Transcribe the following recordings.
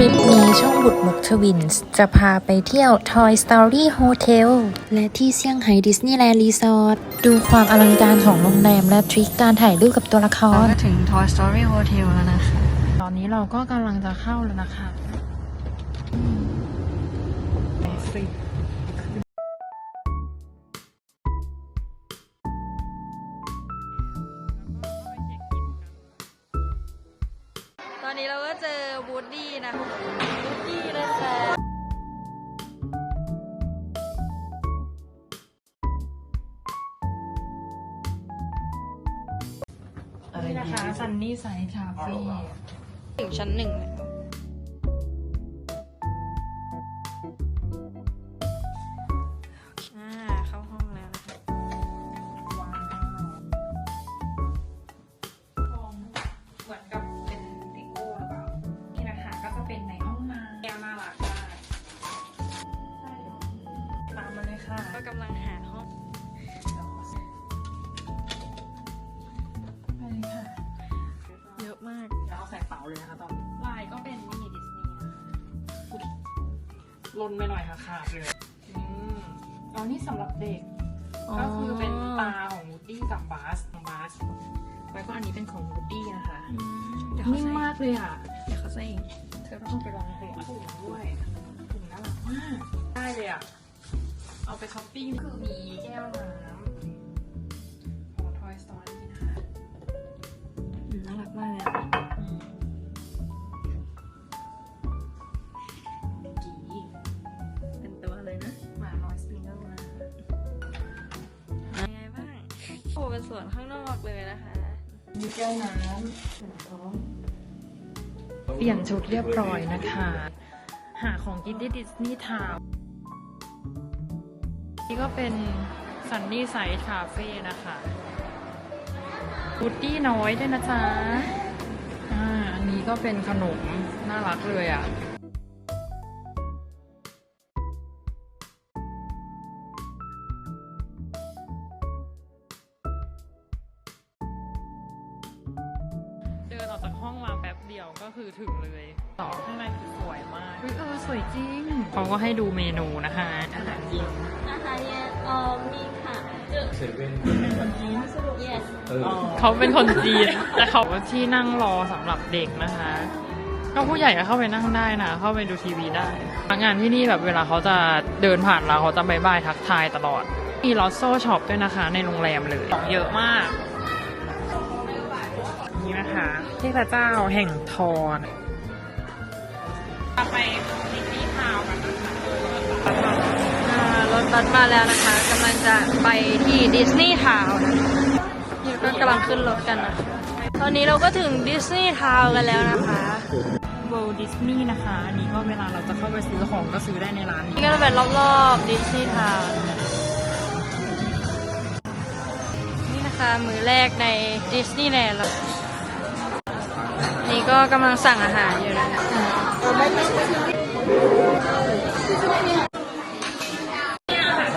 ริปนี้ช่องบุตรมุกทวินส์จะพาไปเที่ยว Toy Story Hotel และที่เซี่ยงไฮ้ดิสนีย์แลนด์รีสอร์ทดูความอลังการของโรงแรมและทริคการถ่ายรูปกับตัวละครก็ถึง Toy Story Hotel แล้วนะคะ ตอนนี้เราก็กำลังจะเข้าแล้วนะคะ อนนี้เราก็เจอบูดดี้นะบูดดี้นะคะนี่นะคะซันนี่ไซด์คาเฟ่ถึงชั้นหนึ่งเลย เราใส่เป๋าเลยนะคะตอนลายก็เป็นนี่ดิสนีย์นะคะลนไปหน่อยค่ะขาดเลยอืมอ๋อนี่สำหรับเด็ก ก็คือเป็นตาของวูดดี้กับบาสของบาสแล้วก็อันนี้เป็นของวูดดี้นะคะอืมเดี๋ยวเขานิ่มใส่มากเลยอะ เดี๋ยวเขาใส่เองเธอต้องไปลองถุงถุงด้วยถุงน่ารักมากได้เลยอะ เอาไปช้อปปิ้งคือมีแก้วน้ำ สวนข้างนอกเลยนะคะ มีแก้วน้ำเปลี่ยนชุดเรียบร้อยนะคะ หาของกินที่ดิสนีย์ทาวน์นี่ก็เป็นซันนี่ไซด์คาเฟ่นะคะบูดดี้น้อยด้วยนะจ๊ะ อ่า อันนี้ก็เป็นขนม น่ารักเลยอะ ยวก็คือถึงเลยต่อข้างในคือสวยมากเฮ้ยเออสวยจริงเขาก็ให้ดูเมนูนะคะอาหารเย็นอาหารเย็นเออมีค่ะเซเว่น yes เออเขาเป็นคนจีนแต่เขาที่นั่งรอสำหรับเด็กนะคะก็ผู้ใหญ่ก็เข้าไปนั่งได้นะ เข้าไปดูทีวีได้พนักงานที่นี่แบบเวลาเขาจะเดินผ่านเราเขาจะบายบายทักทายตลอด มีลอสโซช็อปด้วยนะคะ ในโรงแรมเลยของเยอะมาก นี่นะคะเทพเจ้าแห่งทอนไปดิสนีย์ทาวน์กันนะคะอ่ารถบัสมาแล้วนะคะกำลังจะไปที่ดิสนีย์ทาวน์นี่ก็กำลังขึ้นรถกันนะคะตอนนี้เราก็ถึงดิสนีย์ทาวน์กันแล้วนะคะเวิลด์ดิสนีย์นะคะ อันนี้ก็เวลาเราจะเข้าไปซื้อของก็ซื้อได้ในร้านนี้นี่ก็จะเป็นรอบๆดิสนีย์ทาวน์นี่นะคะมือแรกในดิสนีย์แลนด์แล้ว นี่ก็กำลังสั่งอาหารอยู่นะคะ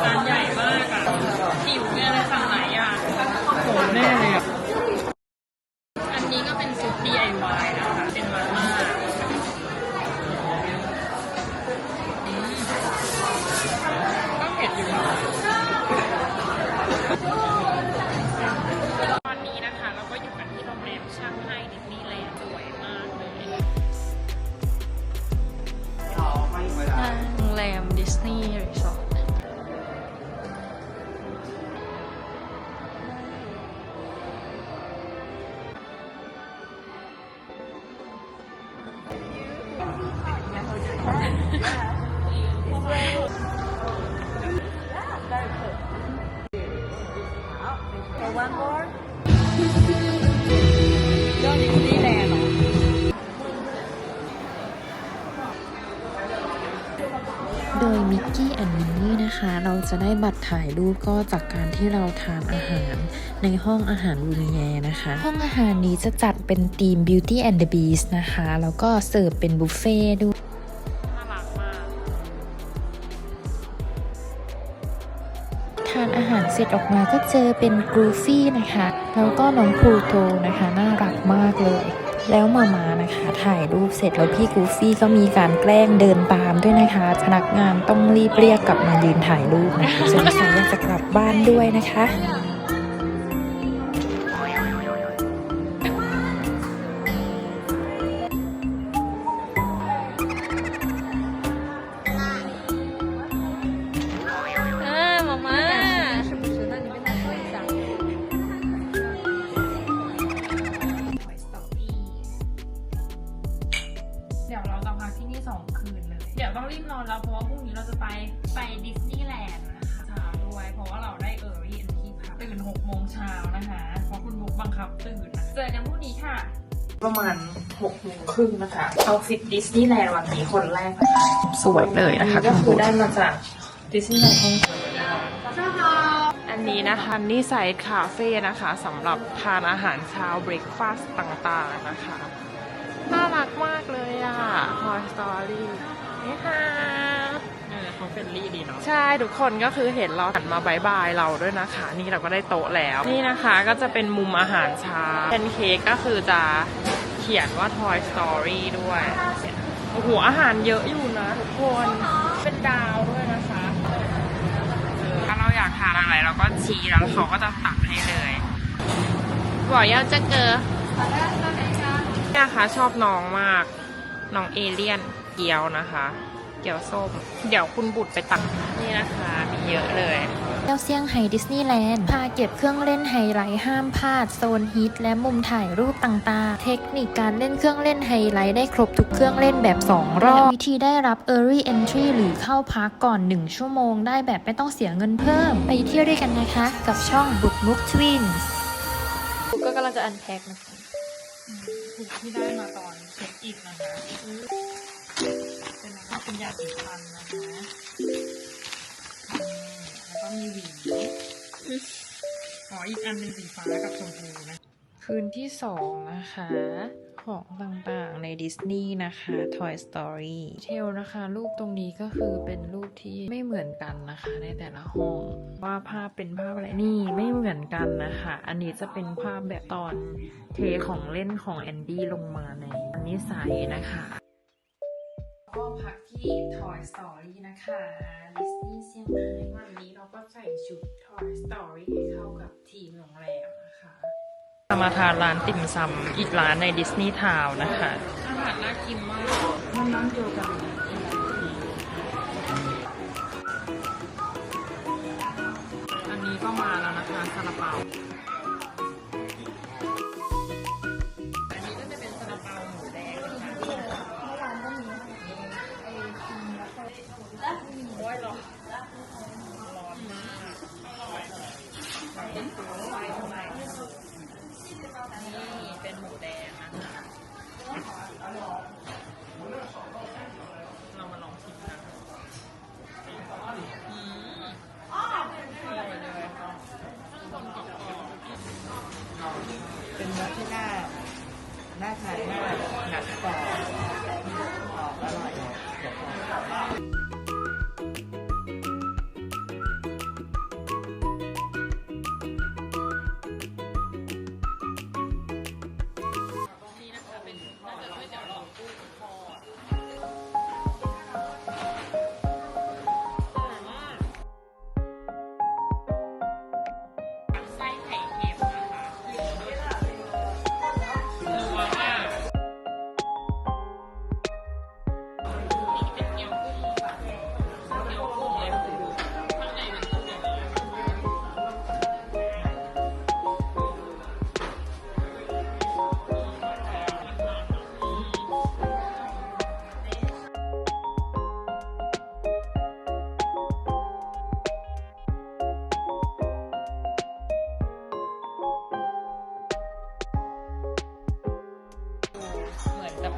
จานใหญ่มากอะหิวเนี่ยเลยสั่งไหนอะโหแน่เลย แรมดิสนีย์รีสอร์ท เราจะได้บัตรถ่ายรูปก็จากการที่เราทานอาหารในห้องอาหารลูเนียนะคะ ห้องอาหารนี้จะจัดเป็นธีม Beauty and the Beast นะคะ แล้วก็เสิร์ฟเป็นบุฟเฟ่ด้วยน่ารักมากทานอาหารเสร็จออกมาก็เจอเป็นกรูฟี่นะคะ แล้วก็น้องพลูโตนะคะ น่ารักมากเลย แล้วมามานะคะถ่ายรูปเสร็จแล้วพี่กูฟี่ก็มีการแกล้งเดินตามด้วยนะคะ พนักงานต้องรีบเรียกกลับมายืนถ่ายรูปนะคะสงสัยอยากจะกลับบ้านด้วยนะคะ งเช้านะคะเพราะคุณบุ๊กบังคับตื่นนะเจอกันพรุ่งนี้ค่ะ ประมาณหกโมงครึ่งนะคะเอาฟิตดิสนีย์แลนด์วันนี้คนแรกนะคะสวยเลยนะคะก็คุณคือบุ๊คได้มาจากดิสนีย์แลนด์ฮ่องกงอันนี้นะคะนี่ไซด์คาเฟ่นะคะสำหรับทานอาหารเช้าเบรคฟาสต์ต่างๆนะคะ น่ารักมากเลยอะ Toy Story นี่ค่ะเออเขา เป็นรี่ดีเนาะใช่ทุกคนก็คือเห็นเราหันมาบายบายเราด้วยนะคะ นี่เราก็ได้โต๊ะแล้ว นี่นะคะก็จะเป็นมุมอาหารเช้าเป็นเค้กก็คือจะเขียนว่า Toy Story ด้วย โอ้โห อาหารเยอะอยู่นะทุกคนเป็นดาวด้วยนะคะ ถ้าเราอยากทานอะไรเราก็ชี้แล้วเขาก็จะตักให้เลยบอกยาจะเจอเนี่ยค่ะชอบน้องมาก น้องเอเลี่ยนเกียวนะคะ เกี๊ยวส้ม เดี๋ยวคุณบุตรไปตักนี่นะคะ มีเยอะเลยเที่ยวเซี่ยงไฮ้ดิสนีย์แลนด์ พาเก็บเครื่องเล่นไฮไลท์ห้ามพลาด โซนฮิตและมุมถ่ายรูปต่างๆ เทคนิคการเล่นเครื่องเล่นไฮไลท์ได้ครบทุกเครื่องเล่นแบบ 2 รอบ วิธีได้รับ Early Entry หรือเข้าพักก่อน 1 ชั่วโมงได้แบบไม่ต้องเสียเงินเพิ่ม ไปเที่ยวด้วยกันนะคะ กับช่องบุกมุกทวินส์ก็กำลังจะอันแพ็คนะคะถูกที่ได้มาตอนเช็คอินนะคะ เป็นนะคะเป็นยาสีฟันนะคะแล้วก็มีหวีอ๋ออีกอันเป็นสีฟ้ากับชมพูนะ คืนที่2นะคะ ของต่างๆในดิสนีย์นะคะ Toy Story เทลนะคะ รูปตรงนี้ก็คือเป็นรูปที่ไม่เหมือนกันนะคะ ในแต่ละห้องว่าภาพเป็นภาพอะไรนี่ไม่เหมือนกันนะคะ อันนี้จะเป็นภาพแบบตอนเทของเล่นของแอนดี้ลงมาในอันนี้ใสนะคะ ก็พักที่ Toy Story นะคะดิสนีย์เซี่ยงไฮ้วันนี้เราก็ใส่ชุด Toy Story ให้เข้ากับทีมโรงแรมนะคะมาทานร้านติ่มซำอีกร้านในดิสนีย์ทาวน์นะคะ อาหารน่ากินมากมันนั่งเดียวกันอันนี้ก็มาแล้วนะคะซาลาเปา ไฟไฟนี่เป็นหมูแดงนะคะเรามาลองชิมกันอืมอร่อยเลยคนกรอบเป็นรสที่น่าน่าทานมากหนักกรอบกรอบอร่อย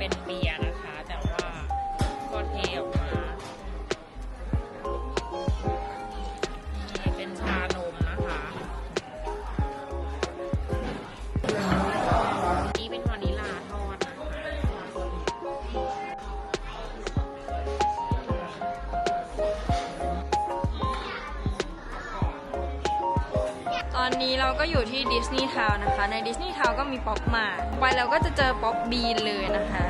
เป็นเบียร์ ก็อยู่ที่ดิสนีย์ทาวน์นะคะ ในดิสนีย์ทาวน์ก็มีป๊อปมาไปเราก็จะเจอป๊อปบีนเลยนะคะ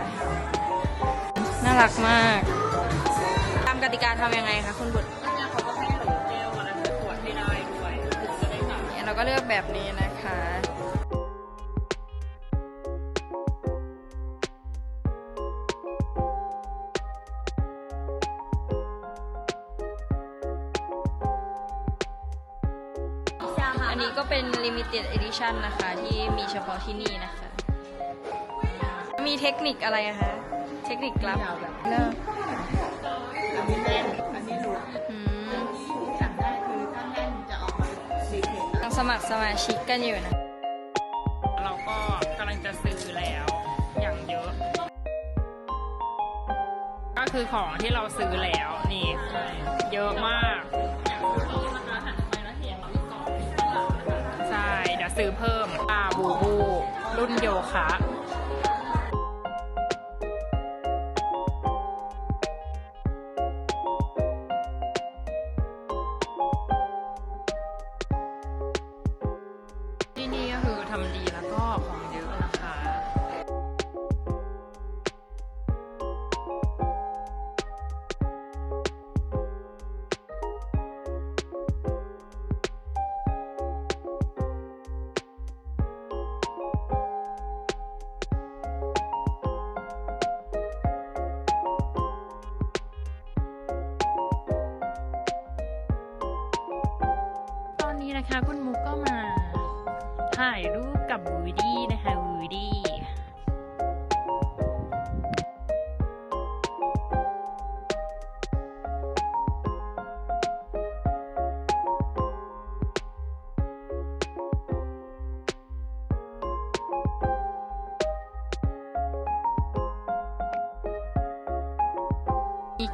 น่ารักมาก ตามกติกาทำยังไงคะคุณบุตรเนี่ยเขาก็ให้โหลเจลอะไรขวดให้ได้ด้วยถึงจะได้จ่ายเนี่ยเราก็เลือกแบบนี้นะคะอัน limited edition นะคะ ที่มีเฉพาะที่นี่นะคะ มีเทคนิคอะไรคะ เทคนิครับเลิกอันนี้แน่นอันนี้หลุดอืมสั่งได้คือถ้าแน่นจะออกมาสีเขียวยังสมัครสมาชิกกันอยู่นะ เราก็กำลังจะซื้อแล้วอย่างเยอะ ก็คือของที่เราซื้อแล้วนี่เยอะมาก ซื้อเพิ่มอาบูบู รุ่นโยคะ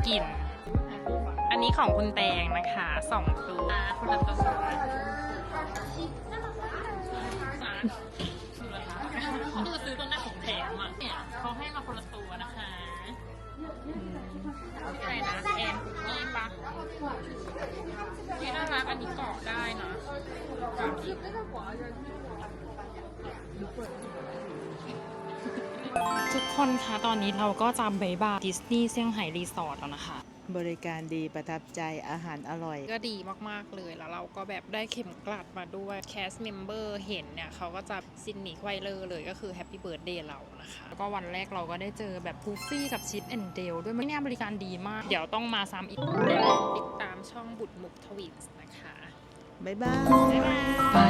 กลิ่น อันนี้ของคุณแตงนะคะสองตัวคุณรับตัวคือซื้อตัวหน้าของแถมอะเนี่ยเขาให้มาคนละตัวนะคะอะไรนะแอนคุกกี้ปะนี่น่ารักอันนี้เกาะได้นะ ทุกคนคะตอนนี้เราก็จำบายบายดิสนีย์เซี่ยงไฮ้รีสอร์ทแล้วนะคะ บริการดีประทับใจอาหารอร่อย ก็ดีมากๆเลยแล้วเราก็แบบได้เข็มกลัดมาด้วยแคสเมมเบอร์เห็นเนี่ยเขาก็จะซินนิไวเลอร์เลยก็คือแฮปปี้เบิร์ดเดย์เรานะคะ แล้วก็วันแรกเราก็ได้เจอแบบพูฟี่กับชิปแอนเดลด้วยไม่เนี่ยบริการดีมาก เดี๋ยวต้องมาซ้ำอีกเดี๋ยวติดตามช่องบุตรมุกทวิตนะคะบ๊ายบายบ๊ายบาย